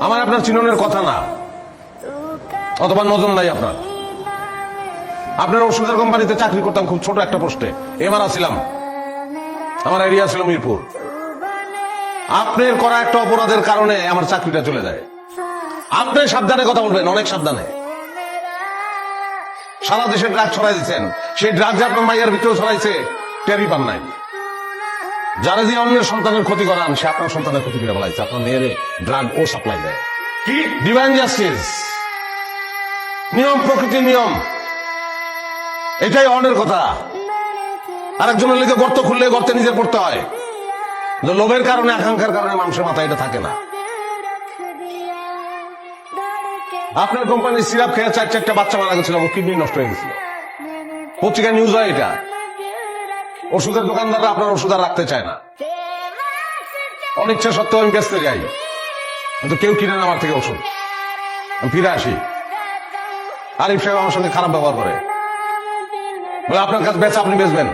আমার আপনার চিননের কথা না। অথবা নজর নাই আপনার। আপনার ওষুধের কোম্পানিতে চাকরি করতাম খুব ছোট একটা পোস্টে। এমারা ছিলাম আমার এরিয়া ছিল মিরপুর। আপনার করা একটা অপরাধের কারণে আমার চাকরিটা চলে যায়। আপনি সাবধানে কথা বলবেন, অনেক সাবধানে। সারা দেশে ড্রাগ ছড়াই দিচ্ছেন। সেই ড্রাগ যে আপনার মাইয়ার ভিতরে ছড়াইছে টেরি পান নাই। যারা দিয়ে অন্যের সন্তানের ক্ষতি করান সে আপনার সন্তানের ক্ষতি করে বলাইছে আপনার মেয়েরে ড্রাগ ও সাপ্লাই দেয়। কি? ডিভাইন জাস্টিস নিয়ম প্রকৃতির নিয়ম। এটাই অনের কথা। আরেকজনের লিখে গর্ত খুললে গর্তে নিজে পড়তে হয়। যে লোভের কারণে আকাঙ্ক্ষার কারণে মানুষের মাথায় এটা থাকে না। আপনার কোম্পানির সিরাপ খেয়ে চার চারটা বাচ্চা মারা গেছিল কিডনি নষ্ট হয়ে গেছিল। পত্রিকায় নিউজ হয় এটা। ওষুধের দোকানদাররা আপনার ওষুধ আর রাখতে চায় না। অনিচ্ছা সত্ত্বেও আমি বেচতে যাই কিন্তু কেউ কিনে না আমার থেকে ওষুধ। আমি ফিরে আসি। আরিফ সাহেব আমার সঙ্গে খারাপ ব্যবহার করে। বলে, আপনার কাছে বেচা আপনি বেচবেন?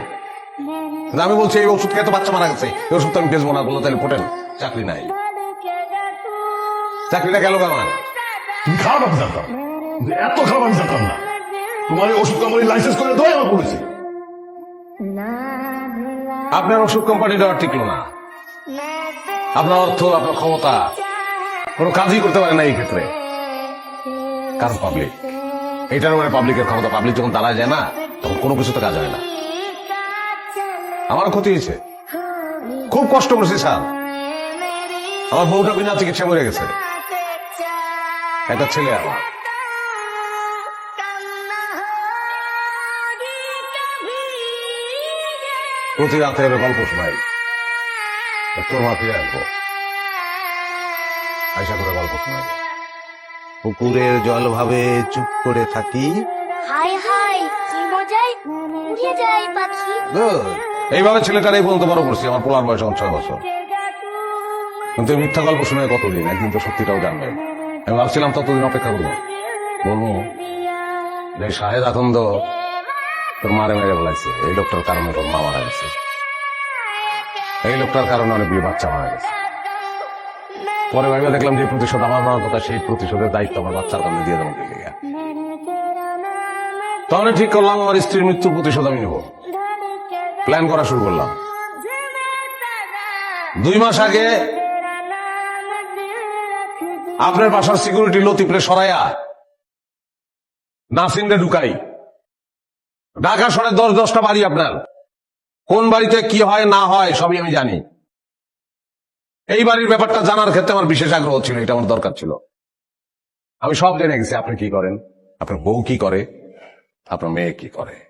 আমি বলছি, এই ওষুধ খেয়ে তো বাচ্চা মারা গেছে। এই ওষুধ তো আমি বেচবো না। বলল, তাহলে পোটেন চাকরি নাই। চাকরিটা গেল আমার তুমি খারাপ আমি জানতাম এত খারাপ আমি জানতাম না তোমার ওষুধ কোম্পানি লাইসেন্স করে দেওয়াই আমার পড়েছে আপনার ওষুধ কোম্পানিটা আর টিকলো না। আপনার অর্থ, আপনার ক্ষমতা, কোনো কাজই করতে পারে না এই ক্ষেত্রে। কারণ পাবলিক এটার মানে পাবলিকের ক্ষমতা। পাবলিক যখন দাঁড়ায় যায় না, তখন কোনো কিছুতে কাজ হয় না। আমার ক্ষতি হয়েছে। খুব কষ্ট করছি, স্যার। আমার বউটা বিনা চিকিৎসা মরে গেছে। একটা ছেলে আমার। প্রতি রাতে এবার গল্প শোনাই। তোর মা ফিরে আসব। আশা করে গল্প শোনাই। পুকুরের জল ভাবে চুপ করে থাকি। হাই হাই কি মজাই উড়ে যায় পাখি। এইভাবে ছেলেটার এই পর্যন্ত বড় করছি আমার পোলার বয়স এখন ছয় বছর। কিন্তু মিথ্যা গল্প শুনে কতদিন? একদিন তো সত্যিটাও জানবেন আমি ভাবছিলাম ততদিন অপেক্ষা করব। বলব যে শাহেদ আখন্দ তোর মারে মেরে বলাইছে এই লোকটার কারণে তোর মা মারা গেছে। এই লোকটার কারণে অনেক বিয়ে বাচ্চা মারা গেছে। পরে ভাবে দেখলাম যে প্রতিশোধ আমার নেওয়ার কথা, সেই প্রতিশোধের দায়িত্ব আমার বাচ্চার কাছে দিয়ে দেবো তখন ঠিক করলাম, আমার স্ত্রীর মৃত্যুর প্রতিশোধ আমি নেব। প্ল্যান করা শুরু করলাম। দুই মাস আগে আপনার বাসার সিকিউরিটি লতিফরে সরাইয়া নাসিনরে ঢুকাই। ঢাকা শহরে দশ দশটা বাড়ি আপনার। কোন বাড়িতে কি হয়, না হয়, সবই আমি জানি। এই বাড়ির ব্যাপারটা জানার ক্ষেত্রে আমার বিশেষ আগ্রহ ছিল, এটা আমার দরকার ছিল। আমি সব জেনে গেছি, আপনি কি করেন? আপনার বউ কি করে? আপনার মেয়ে কি করে?